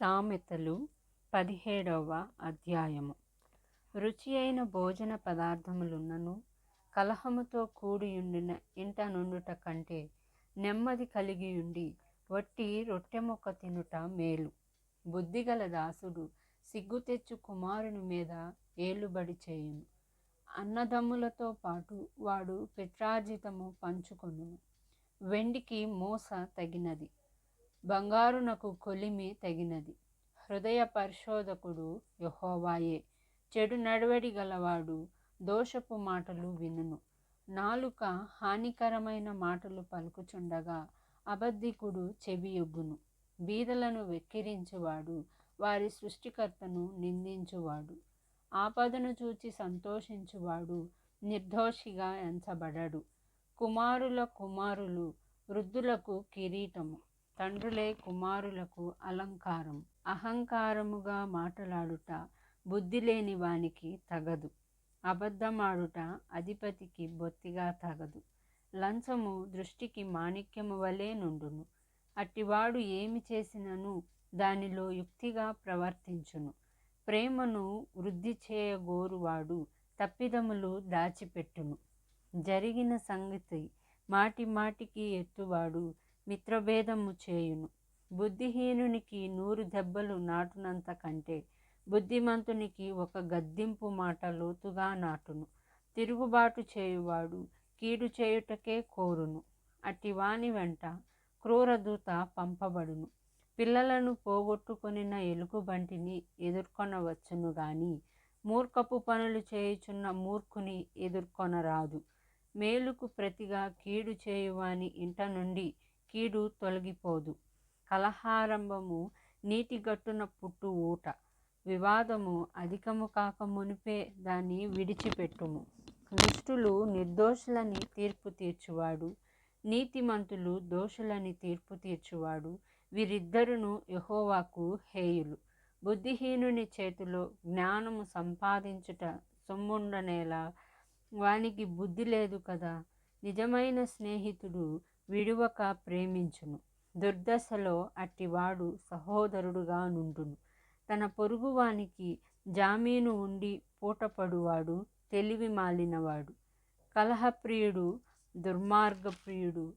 సామెతలు పదిహేడవ అధ్యాయము. రుచి అయిన భోజన పదార్థములున్నను కలహముతో కూడియుండిన ఇంట నుండుట కంటే నెమ్మది కలిగియుండి వట్టి రొట్టె మొక్క తినుట మేలు. బుద్ధిగల దాసుడు సిగ్గు తెచ్చు కుమారుని మీద ఏలుబడి చేయును. అన్నదమ్ములతో పాటు వాడు పిత్రార్జితము పంచుకొనును. వెండికి మోస తగినది. బంగారునకు కొలిమి తగినది. హృదయ పరిశోధకుడు యహోవాయే చెడు నడవడి గలవాడు దోషపు మాటలు వినును. నాలుక హానికరమైన మాటలు పలుకుచుండగా అబద్ధికుడు చెవియొగ్గును. బీదలను వెక్కిరించువాడు వారి సృష్టికర్తను నిందించువాడు. ఆపదను చూచి సంతోషించువాడు నిర్దోషిగా ఎంచబడడు. కుమారుల కుమారులు వృద్ధులకు కిరీటము. తండ్రులే కుమారులకు అలంకారం. అహంకారముగా మాటలాడుట బుద్ధి లేని వానికి తగదు. అబద్ధమాడుట అధిపతికి బొత్తిగా తగదు. లంచము దృష్టికి మాణిక్యము వలె నుండును. అట్టివాడు ఏమి చేసినను దానిలో యుక్తిగా ప్రవర్తించును. ప్రేమను వృద్ధి చేయగోరువాడు తప్పిదములు దాచిపెట్టును. జరిగిన సంగతి మాటి మాటికి ఎత్తువాడు మిత్రభేదము చేయును. బుద్ధిహీనునికి నూరు దెబ్బలు నాటునంత కంటే బుద్ధిమంతునికి ఒక గద్దింపు మాట లోతుగా నాటును. తిరుగుబాటు చేయువాడు కీడు చేయుటకే కోరును. అట్టి వాని వెంట క్రూరదూత పంపబడును. పిల్లలను పోగొట్టుకొనిన ఎలుగుబంటిని ఎదుర్కొనవచ్చును గాని మూర్ఖపు పనులు చేయుచున్న మూర్ఖుని ఎదుర్కొనరాదు. మేలుకు ప్రతిగా కీడు చేయువాని ఇంట నుండి కీడు తొలగిపోదు. కలహారంభము నీటి గట్టున పుట్టు ఊట. వివాదము అధికము కాక మునిపే దాన్ని విడిచిపెట్టుము. దుష్టులు నిర్దోషులని తీర్పు తీర్చువాడు. నీతిమంతులు దోషులని తీర్పు తీర్చువాడు. వీరిద్దరును యహోవాకు హేయులు. బుద్ధిహీనుని చేతిలో జ్ఞానము సంపాదించుట సొమ్ముండనేలా వానికి బుద్ధి లేదు కదా. నిజమైన స్నేహితుడు విడువక ప్రేమించును. దుర్దశలో అట్టివాడు సహోదరుడుగా నుండును తన పొరుగువానికి జామీను ఉండి పూటపడువాడు తెలివి మాలినవాడు. కలహప్రియుడు దుర్మార్గప్రియుడు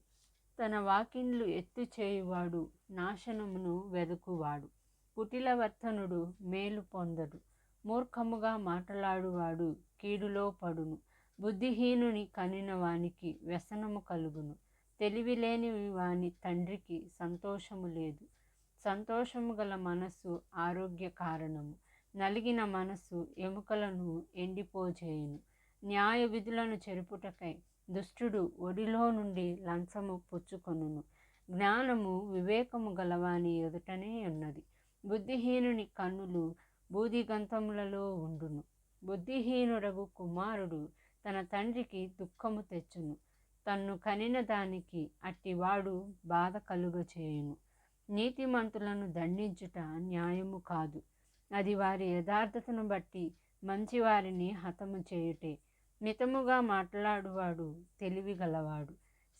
తన వాకిన్లు ఎత్తు చేయువాడు నాశనమును వెదకువాడు. కుటిలవర్తనుడు మేలు పొందడు. మూర్ఖముగా మాట్లాడువాడు కీడులో పడును. బుద్ధిహీనుని కనిన వానికి వ్యసనము కలుగును. తెలివిలేని వాని తండ్రికి సంతోషము లేదు. సంతోషము గల మనస్సు ఆరోగ్య కారణము. నలిగిన మనస్సు ఎముకలను ఎండిపోజేయును. న్యాయ విధులను చెరుపుటకై దుష్టుడు ఒడిలో నుండి లంచము పుచ్చుకొనును. జ్ఞానము వివేకము గలవాని ఎదుటనే ఉన్నది. బుద్ధిహీనుని కన్నులు బూదిగంతములలో ఉండును. బుద్ధిహీనుడగు కుమారుడు తన తండ్రికి దుఃఖము తెచ్చును. తన్ను కనిన దానికి అట్టివాడు బాధ కలుగచేయును. నీతిమంతులను దండించుట న్యాయము కాదు. అది వారి యథార్థతను బట్టి మంచివారిని హతము చేయుటే మితముగా మాట్లాడువాడు తెలివి గలవాడు.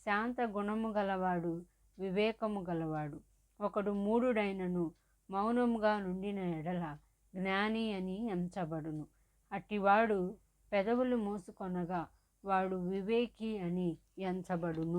శాంత గుణము గలవాడు వివేకము గలవాడు. ఒకడు మూడుడైనను మౌనముగా నుండిన ఎడల జ్ఞాని అని ఎంచబడును. అట్టివాడు పెదవులు మూసుకొనగా వాడు వివేకి అని ఎంచబడును.